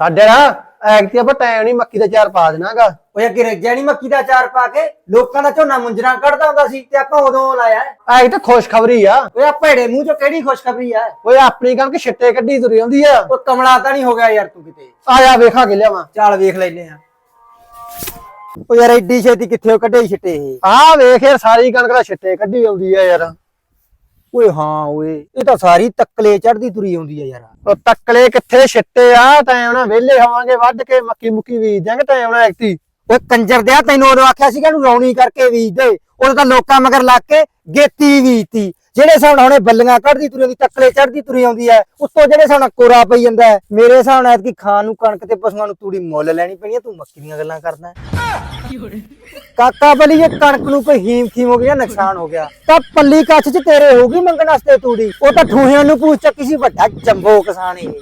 ਸਾਡੇ ਨਾ ਐਗਤੀ ਆਪਾਂ ਟਾਈਮ ਨਹੀਂ ਮੱਕੀ ਦਾ ਚਾਰ ਪਾ ਦੇਣਾਗਾ। ਓਏ ਅੱਗੇ ਰੱਜਿਆ ਨਹੀਂ ਮੱਕੀ ਦਾ ਅਚਾਰ ਪਾ ਕੇ ਲੋਕਾਂ ਦਾ ਝੋਨਾ ਮੁੰਜਰਾ ਕੱਢਦਾ ਹੁੰਦਾ ਸੀ ਤੇ ਆਪਾਂ ਉਦੋਂ ਲਾਇਆ। ਐਗ ਤਾਂ ਖੁਸ਼ਖਬਰੀ ਆ। ਓਏ ਆ ਭੇੜੇ ਮੂੰਹ ਚੋਂ ਕਿਹੜੀ ਖੁਸ਼ਖਬਰੀ ਆ? ਓਏ ਆਪਣੀ ਕਣਕ ਛਿੱਟੇ ਕੱਢੀ ਤੁਰੀ ਆਉਂਦੀ ਆ। ਓ ਕਮਲਾ ਤਾਂ ਨਹੀਂ ਹੋ ਗਿਆ ਯਾਰ ਤੂੰ ਕਿਤੇ। ਆ ਜਾ ਵੇਖਾ ਕੇ ਲਿਆਵਾਂ। ਚੱਲ ਵੇਖ ਲੈਨੇ ਆ। ਓ ਯਾਰ ਐਡੀ ਛੇਤੀ ਕਿੱਥੇ ਉਹ ਕੱਢੇ ਛਿੱਟੇ ਇਹ? ਆ ਵੇਖ ਯਾਰ ਸਾਰੀ ਕਣਕ ਦਾ ਛਿੱਟੇ ਕੱਢੀ ਆਉਂਦੀ ਆ ਯਾਰ। ਓਏ ਹਾਂ ਓਏ ਇਹ ਤਾਂ ਸਾਰੀ ਤੱਕਲੇ ਚੜਦੀ ਤੁਰੀ ਆਉਂਦੀ ਆ ਯਾਰ। ਉਹ ਤੱਕਲੇ ਕਿੱਥੇ ਛਿੱਟੇ ਆ ਟਾਈਮ ਨਾਲ ਵਿਹਲੇ ਹੋਵਾਂਗੇ ਵੱਢ ਕੇ ਮੱਕੀ ਮੁੱਕੀ ਬੀਜ ਦਿਆਂਗੇ ਟਾਈਮ ਨਾਲ ਐਗਤੀ ਓਏ ਕੰਜਰ ਦਿਆ ਤੈਨੂੰ ਉਦੋਂ ਆਖਿਆ ਸੀਗਾ ਇਹਨੂੰ ਰੌਣੀ ਕਰਕੇ ਬੀਜ ਦੇ। ਉਦੋਂ ਤਾਂ ਲੋਕਾਂ ਮਗਰ ਲੱਗ ਕੇ ਗੇਤੀ ਬੀਜਤੀ। ਜਿਹੜੇ ਹਿਸਾਬ ਨਾਲ ਹੁਣੇ ਬੱਲੀਆਂ ਕੱਢਦੀ ਤੁਰੀ ਆਉਂਦੀ ਤੱਕਲੇ ਚੜਦੀ ਤੁਰੀ ਆਉਂਦੀ ਐ ਉੱਤੋਂ ਜਿਹੜੇ ਹਿਸਾਬ ਨਾਲ ਕੋਰਾ ਪਈ ਜਾਂਦਾ ਹੈ, ਮੇਰੇ ਹਿਸਾਬ ਨਾਲ ਐਤਕੀ ਖਾਣ ਨੂੰ ਕਣਕ ਤੇ ਪਸ਼ੂਆਂ ਨੂੰ ਤੂੜੀ ਮੁੱਲ ਲੈਣੀ ਪੈਣੀ ਐ, ਤੂੰ ਮੱਕੀ ਦੀਆਂ ਗੱਲਾਂ ਕਰਦਾ ਕਾਕਾ ਬਲੀ, ਇਹ ਕਣਕ ਨੂੰ ਕੋਈ ਹੀਮ ਖੀਮ ਹੋ ਗਿਆ ਨੁਕਸਾਨ ਹੋ ਗਿਆ? ਤਾਂ ਪੱਲੀ ਕੱਛ ਚ ਤੇਰੇ ਹੋਊਗੀ ਮੰਗਣ ਵਾਸਤੇ ਤੂੜੀ। ਉਹ ਤਾਂ ਠੂਹਿਆਂ ਨੂੰ ਪੂਛ ਚੱਕੀ ਸੀ ਵੱਡਾ ਜੰਬੋ ਕਿਸਾਨ ਇਹ।